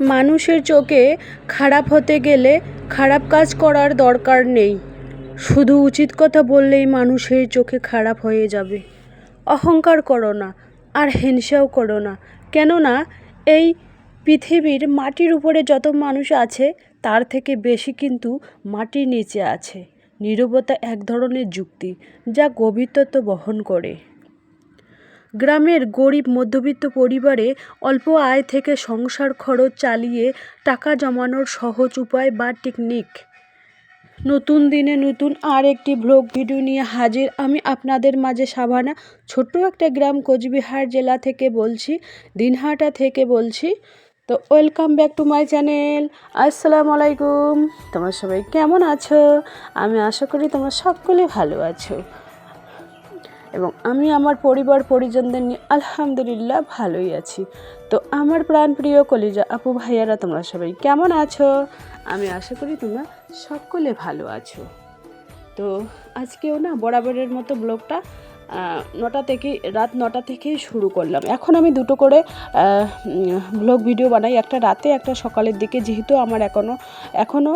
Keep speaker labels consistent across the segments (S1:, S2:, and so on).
S1: মানুষের চোখে খারাপ হতে গেলে খারাপ কাজ করার দরকার নেই। শুধু উচিত কথা বললেই মানুষের চোখে খারাপ হয়ে যাবে। অহংকার করো না, আর হিংসাও করো না। কেননা, এই পৃথিবীর মাটির উপরে যত মানুষ আছে, তার থেকে বেশি কিন্তু মাটির নিচে আছে। নীরবতা এক ধরনের যুক্তি, যা গভীরত্ব বহন করে। গ্রামের গরিব মধ্যবিত্ত পরিবারে অল্প আয় থেকে সংসার খরচ চালিয়ে টাকা জমানোর সহজ উপায় বা টেকনিক নতুন দিনে নতুন আর একটি ব্লগ ভিডিও নিয়ে হাজির। আমি আপনাদের মাঝে সাভানা, ছোট্ট একটা গ্রাম কোচবিহার জেলা থেকে বলছি, দিনহাটা থেকে বলছি। তো welcome back to my channel আসসালামু আলাইকুম। তোমার সবাই কেমন আছো? আমি আশা করি তোমরা সকলে ভালো আছো। এবং আমি আমার পরিবার, পরিজনদের নিয়ে আলহামদুলিল্লাহ ভালোই আছি। তো আমার প্রাণপ্রিয় কলিজা আপু ভাইয়ারা, তোমরা সবাই কেমন আছো? আমি আশা করি তোমরা সকলে ভালো আছো। তো আজকেও না বরাবরের মতো ব্লগটা নটা থেকে, রাত নটা থেকেই শুরু করলাম। এখন আমি দুটো করে ব্লগ ভিডিও বানাই। একটা রাতে, একটা সকালের দিকে। যেহেতু আমার এখনও এখনও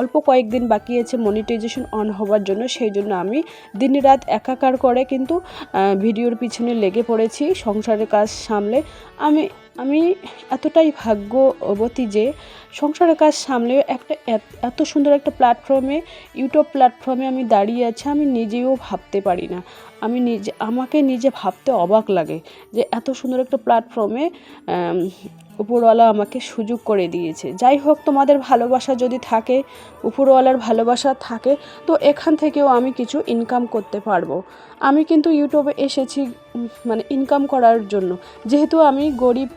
S1: অল্প কয়েকদিন বাকি আছে মনিটাইজেশন অন হওয়ার জন্য, সেই জন্য আমি দিন রাত একাকার করে কিন্তু ভিডিওর পিছনে লেগে পড়েছি, সংসারের কাজ সামলে। আমি আমি এতটাই ভাগ্যবতী যে সংসারের কাজ সামলেও একটা এত- এত সুন্দর একটা প্ল্যাটফর্মে ইউটিউব প্ল্যাটফর্মে আমি দাঁড়িয়ে আছি, আমি নিজেও ভাবতে পারি না। আমি নিজে, আমাকে নিজে ভাবতে অবাক লাগে যে এত সুন্দর একটা প্ল্যাটফর্মে উপরওয়ালা আমাকে সুযোগ করে দিয়েছে। যাই হোক, তোমাদের ভালোবাসা যদি থাকে, উপরওয়ালার ভালোবাসা থাকে, তো এখান থেকেও আমি কিছু ইনকাম করতে পারব। আমি কিন্তু ইউটিউবে এসেছি মানে ইনকাম করার জন্য। যেহেতু আমি গরিব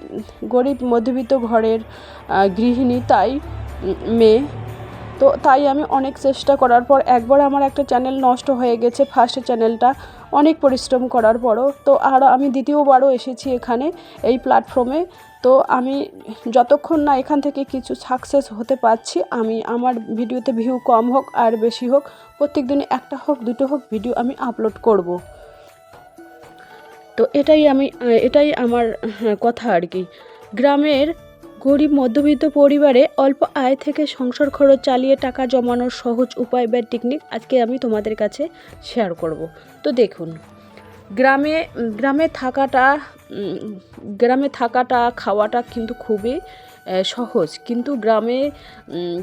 S1: গরিব মধ্যবিত্ত ঘরের গৃহিণী, তাই মেয়ে তো তাই আমি অনেক চেষ্টা করার পর একবার আমার একটা চ্যানেল নষ্ট হয়ে গেছে ফার্স্ট চ্যানেলটা অনেক পরিশ্রম করার পরও। তো আর আমি দ্বিতীয়বারও এসেছি এখানে এই প্ল্যাটফর্মে তো আমি যতক্ষণ না এখান থেকে কিছু সাকসেস হতে পারছি আমি আমার ভিডিওতে ভিউ কম হোক আর বেশি হোক প্রত্যেক দিনে একটা হোক দুটো হোক ভিডিও আমি আপলোড করব। তো এটাই আমি এটাই আমার হ্যাঁ, কথা আর কি। গ্রামের গরিব মধ্যবিত্ত পরিবারে অল্প আয় থেকে সংসার খরচ চালিয়ে টাকা জমানোর সহজ উপায় বা টেকনিক আজকে আমি তোমাদের কাছে শেয়ার করব। তো দেখুন, গ্রামে গ্রামে থাকাটা গ্রামে থাকাটা, খাওয়াটা কিন্তু খুবই সহজ। কিন্তু গ্রামে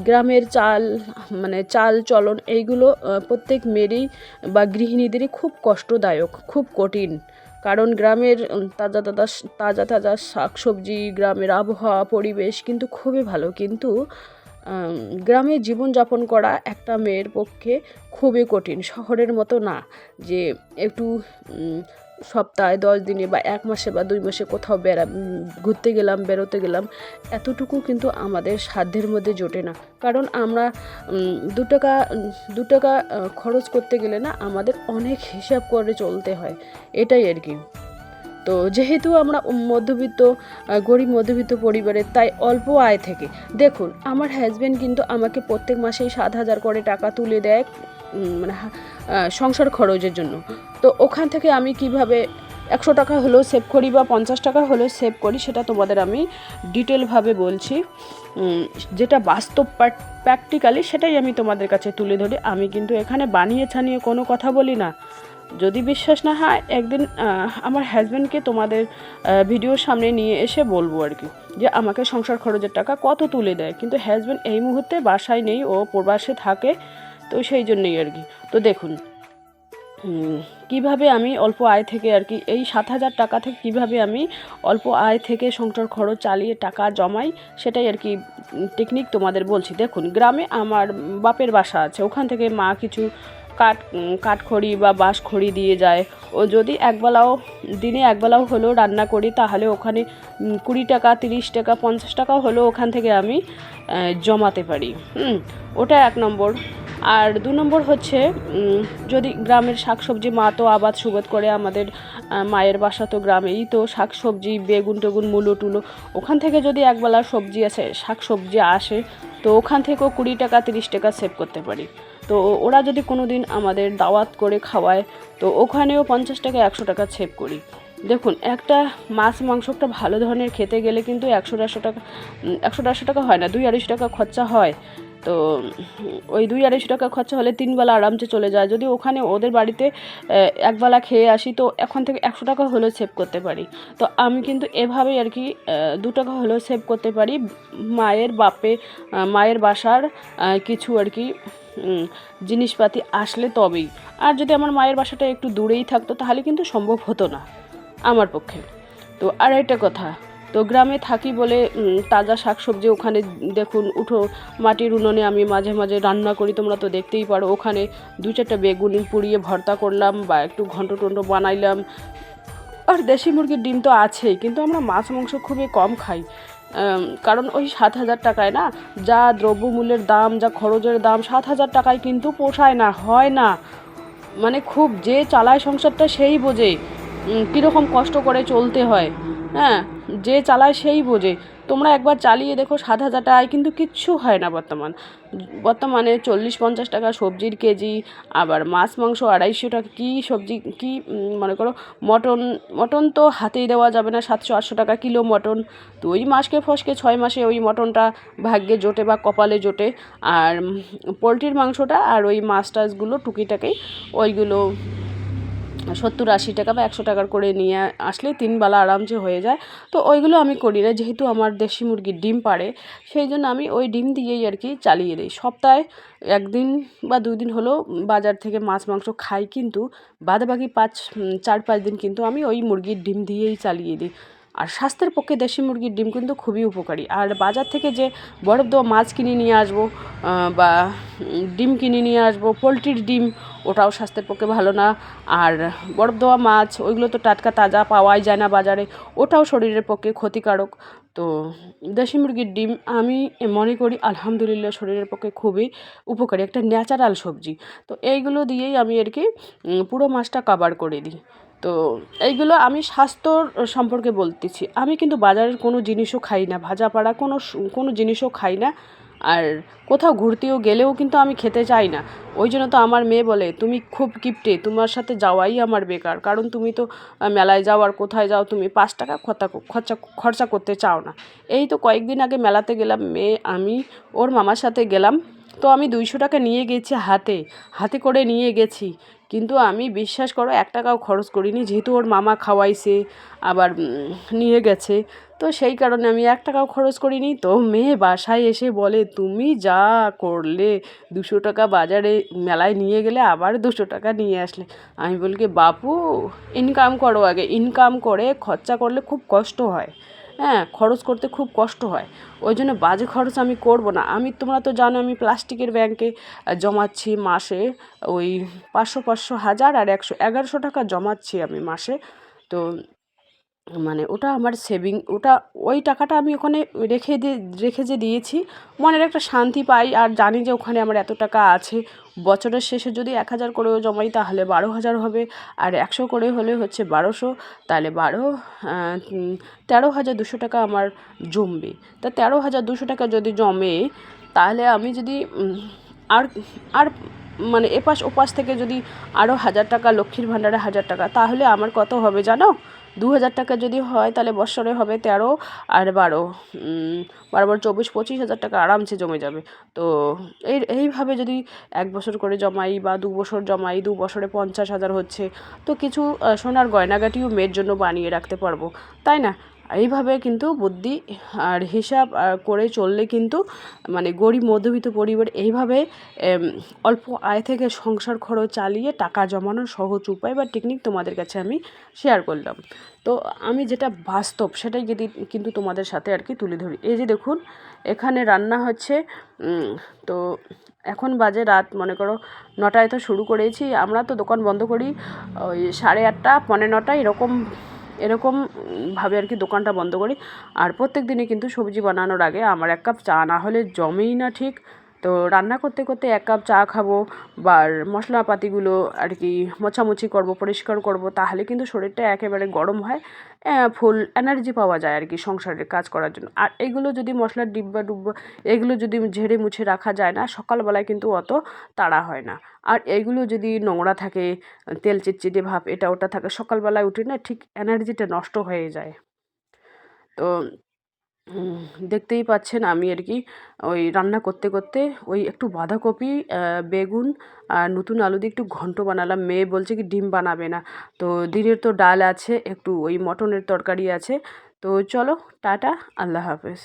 S1: গ্রামের চাল মানে চাল চলন এইগুলো প্রত্যেক মেয়েরই বা গৃহিণীদেরই খুব কষ্টদায়ক, খুব কঠিন। কারণ গ্রামের তাজা তাজা তাজা তাজা শাক সবজি গ্রামের আবহাওয়া, পরিবেশ কিন্তু খুবই ভালো। কিন্তু গ্রামে জীবনযাপন করা একটা মেয়ের পক্ষে খুবই কঠিন, শহরের মতো না যে একটু সপ্তাহে দশ দিনে বা এক মাসে বা দুই মাসে কোথাও বেড়া ঘুরতে গেলাম, বেরোতে গেলাম, এতটুকু কিন্তু আমাদের সাধ্যের মধ্যে জোটে না। কারণ আমরা দু টাকা দু টাকা খরচ করতে গেলে না আমাদের অনেক হিসাব করে চলতে হয়। এটাই আর কি। তো যেহেতু আমরা মধ্যবিত্ত গরিব মধ্যবিত্ত পরিবারের তাই অল্প আয় থেকে। দেখুন, আমার হাজব্যান্ড কিন্তু আমাকে প্রত্যেক মাসেই সাত হাজার করে টাকা তুলে দেয়। মানে সংসার খরচের জন্য। তো ওখান থেকে আমি কীভাবে একশো টাকা হলেও সেভ করি বা পঞ্চাশ টাকা হলেও সেভ করি, সেটা তোমাদের আমি ডিটেলভাবে বলছি। যেটা বাস্তব প্র্যাকটিক্যালি সেটাই আমি তোমাদের কাছে তুলে ধরি। আমি কিন্তু এখানে বানিয়ে ছানিয়ে কোনো কথা বলি না। যদি বিশ্বাস না হয়, একদিন আমার হাজব্যান্ডকে তোমাদের ভিডিওর সামনে নিয়ে এসে বলব আর কি, যে আমাকে সংসার খরচের টাকা কত তুলে দেয়। কিন্তু হাজব্যান্ড এই মুহূর্তে বাসায় নেই, ও প্রবাসে থাকে। তো সেই জন্যই আর কি। তো দেখুন কীভাবে আমি অল্প আয় থেকে আর কি, এই সাত হাজার টাকা থেকে কীভাবে আমি অল্প আয় থেকে সংসার খরচ চালিয়ে টাকা জমাই, সেটাই আর কি টেকনিক তোমাদের বলছি। দেখুন, গ্রামে আমার বাপের বাসা আছে, ওখান থেকে মা কিছু কাঠ কাঠখড়ি বা বাঁশ খড়ি দিয়ে যায়। ও যদি একবেলাও, দিনে একবেলাও হলেও রান্না করি, তাহলে ওখানে কুড়ি টাকা, তিরিশ টাকা, পঞ্চাশ টাকাও হলেও ওখান থেকে আমি জমাতে পারি। ওটা এক নম্বর। আর দু নম্বর হচ্ছে যদি গ্রামের শাকসবজি মা তো আবাদ সুবাদ করে, আমাদের মায়ের বাসা তো গ্রামেই তো শাকসবজি, বেগুন টেগুন, মূলো টুলো, ওখান থেকে যদি একবেলা সবজি আসে, শাকসবজি আসে, তো ওখান থেকেও কুড়ি টাকা, তিরিশ টাকা সেভ করতে পারি। তো ওরা যদি কোনো দিন আমাদের দাওয়াত করে খাওয়ায়, তো ওখানেও পঞ্চাশ টাকা, একশো টাকা সেভ করি। দেখুন, একটা মাছ মাংসটা ভালো ধরনের খেতে গেলে কিন্তু একশো দেড়শো টাকা একশো দেড়শো টাকা হয় না, দুই আড়াইশো টাকা খরচা হয়। তো ওই দুই আড়াইশো টাকা খরচা হলে তিনবেলা আরামসে চলে যায়। যদি ওখানে ওদের বাড়িতে একবেলা খেয়ে আসি, তো এখন থেকে একশো টাকা হলেও সেভ করতে পারি। তো আমি কিন্তু এভাবেই আর কি দু টাকা হলেও সেভ করতে পারি। মায়ের বাপে মায়ের বাসার কিছু আর কি জিনিসপাতি আসলে তবেই। আর যদি আমার মায়ের বাসাটা একটু দূরেই থাকতো, তাহলে কিন্তু সম্ভব হতো না, আমার পক্ষে। তো আর একটা কথা তো গ্রামে থাকি বলে তাজা শাকসবজি ওখানে, দেখুন, উঠো, মাটির উনুনে আমি মাঝে মাঝে রান্না করি, তোমরা তো দেখতেই পারো, ওখানে দু চারটা বেগুন পুড়িয়ে ভর্তা করলাম বা একটু ঘন্ট টন্ট বানাইলাম। আর দেশি মুরগির ডিম তো আছেই, কিন্তু আমরা মাছ, মাংস খুবই কম খাই। কারণ ওই সাত হাজার টাকায় না, যা দ্রব্যমূল্যের দাম, যা খরচের দাম, সাত হাজার টাকায় কিন্তু পোষায় না, হয় না। মানে খুব যে চালায় সংসারটা সেই বোঝে কীরকম কষ্ট করে চলতে হয় হ্যাঁ? যে চালায় সেই বোঝে। তোমরা একবার চালিয়ে দেখো সাত হাজার টাকায়, কিন্তু কিচ্ছু হয় না বর্তমান। বর্তমানে চল্লিশ পঞ্চাশ টাকা সবজির কেজি, আবার মাছ, মাংস আড়াইশো টাকা, কী সবজি, কী মনে করো, মটন মটন তো হাতেই দেওয়া যাবে না, সাতশো, আটশো টাকা কিলো মটন। তো ওই মাসকে ফসকে ছয় মাসে ওই মটনটা ভাগ্যে জোটে বা কপালে জোটে। আর পোলট্রির মাংসটা আর ওই মাছ টাছগুলো টুকিটাকি, ওইগুলো সত্তর আশি টাকা বা একশো টাকার করে নিয়ে আসলে তিন বেলা আরামসে হয়ে যায়। তো ওইগুলো আমি করি না, যেহেতু আমার দেশি মুরগির ডিম পাড়ে, সেই জন্য আমি ওই ডিম দিয়েই আর কি চালিয়ে দিই। সপ্তাহে একদিন বা দুই দিন হলেও বাজার থেকে মাছ, মাংস খাই কিন্তু বাদে বাকি পাঁচ চার, পাঁচ দিন কিন্তু আমি ওই মুরগির ডিম দিয়েই চালিয়ে দিই। আর স্বাস্থ্যের পক্ষে দেশি মুরগির ডিম কিন্তু খুবই উপকারী। আর বাজার থেকে যে বরফ দেওয়া মাছ কিনে নিয়ে আসব বা ডিম কিনে নিয়ে আসব, পোলট্রির ডিম ওটাও স্বাস্থ্যের পক্ষে ভালো না। আর বরফ দেওয়া মাছ, ওইগুলো তো টাটকা তাজা পাওয়াই যায় না বাজারে। ওটাও শরীরের পক্ষে ক্ষতিকারক। তো দেশি মুরগির ডিম আমি মনে করি, আলহামদুলিল্লাহ, শরীরের পক্ষে খুবই উপকারী। একটা ন্যাচারাল সবজি। তো এইগুলো দিয়েই আমি আর কি পুরো মাছটা কাবার করে দিই। তো এইগুলো আমি স্বাস্থ্যর সম্পর্কে বলতেছি। আমি কিন্তু বাজারের কোনো জিনিসও খাই না। ভাজা পাড়া কোনো কোনো জিনিসও খাই না। আর কোথাও ঘুরতেও গেলেও কিন্তু আমি খেতে চাই না। ওই জন্য তো আমার মেয়ে বলে, তুমি খুব কিপটে, তোমার সাথে যাওয়াই আমার বেকার। কারণ তুমি তো মেলায় যাও আর কোথায় যাও, তুমি পাঁচ টাকা খরচা খরচা খরচা করতে চাও না। এই তো কয়েকদিন আগে মেলাতে গেলাম, মেয়ে, আমি, ওর মামার সাথে গেলাম। তো আমি দুইশো টাকা নিয়ে গেছি হাতে হাতে করে নিয়ে গেছি। কিন্তু আমি বিশ্বাস করো, এক টাকাও খরচ করিনি। যেহেতু ওর মামা খাওয়াইছে, আবার নিয়ে গেছে, তো সেই কারণে আমি এক টাকাও খরচ করিনি। তো মেয়ে বাসায় এসে বলে, তুমি যা করলে, দুশো টাকা বাজারে মেলায় নিয়ে গেলে আবার দুশো টাকা নিয়ে আসলে। আমি বলি, বাপু ইনকাম করো আগে। ইনকাম করে খরচা করলে খুব কষ্ট হয়। হ্যাঁ খরচ করতে খুব কষ্ট হয়। ওই জন্য বাজে খরচ আমি করব না। আমি, তোমরা তো জানো আমি প্লাস্টিকের ব্যাংকে জমাচ্ছি মাসে ওই পাঁচশো পাঁচশো হাজার আর একশো, এগারোশো টাকা জমাচ্ছি আমি মাসে। তো মানে ওটা আমার সেভিং ওটা, ওই টাকাটা আমি ওখানে রেখে দিয়ে, রেখে যে দিয়েছি, মনের একটা শান্তি পাই। আর জানি যে ওখানে আমার এত টাকা আছে। বছরের শেষে যদি এক হাজার করেও জমাই, তাহলে বারো হাজার হবে। আর একশো করে হলে হচ্ছে বারোশো। তাহলে বারো তেরো হাজার দুশো টাকা আমার জমবে। তা তেরো হাজার দুশো টাকা যদি জমে, তাহলে আমি যদি আর আর মানে এপাশ ওপাশ থেকে যদি আরও হাজার টাকা, লক্ষ্মীর ভাণ্ডারে হাজার টাকা, তাহলে আমার কত হবে জানো? দু হাজার টাকা যদি হয় তাহলে বছরে হবে তেরো আর বারো। উম, বারো বারো চব্বিশ পঁচিশ হাজার টাকা আরামসে জমে যাবে। তো এই এইভাবে যদি এক বছর করে জমাই বা দু বছর জমাই দু বছরে পঞ্চাশ হাজার হচ্ছে তো কিছু সোনার গয়নাগাটিও মেয়ের জন্য বানিয়ে রাখতে পারব। তাই না? এইভাবে কিন্তু বুদ্ধি আর হিসাব করে চললে কিন্তু মানে গরিব মধ্যবিত্ত পরিবার এইভাবে অল্প আয় থেকে সংসার খরচ চালিয়ে টাকা জমানোর সহজ উপায় বা টেকনিক তোমাদের কাছে আমি শেয়ার করলাম। তো আমি যেটা বাস্তব সেটাই যদি কিন্তু তোমাদের সাথে আর কি তুলে ধরি। এই যে দেখুন, এখানে রান্না হচ্ছে তো এখন বাজে রাত, মনে করো নটায় তো শুরু করেছি। আমরা তো দোকান বন্ধ করি ওই সাড়ে আটটা, পৌনে নটা এরকম এরকম উম, ভাবে আর কি দোকানটা বন্ধ করি। আর প্রত্যেক দিনই কিন্তু সবজি বানানোর আগে আমার এক কাপ চা না হলে জমেই না ঠিক। তো রান্না করতে করতে এক কাপ চা খাব বা মশলাপাতিগুলো আর কি মোছামুছি করব, পরিষ্কার করব, তাহলে কিন্তু শরীরটা একেবারে গরম হয় ফুল এনার্জি পাওয়া যায় আর কি সংসারের কাজ করার জন্য। আর এগুলো যদি মশলার ডিব্বা ডুব্বা, এগুলো যদি ঝেড়ে মুছে রাখা যায় না, সকালবেলায় কিন্তু অত তাড়া হয় না। আর এগুলো যদি নোংরা থাকে, তেল চিটচিটে ভাব, এটা ওটা থাকে, সকালবেলায় উঠে না ঠিক এনার্জিটা নষ্ট হয়ে যায়। তো দেখতেই পাচ্ছেন আমি আর কি ওই রান্না করতে করতে ওই একটু বাঁধাকপি বেগুন আর নতুন আলু দিয়ে একটু ঘন্ট বানালাম। মেয়ে বলছে কি ডিম বানাবে না। তো দিনের তো ডাল আছে, একটু ওই মটনের তরকারি আছে। তো চলো, টাটা, আল্লাহ হাফেজ।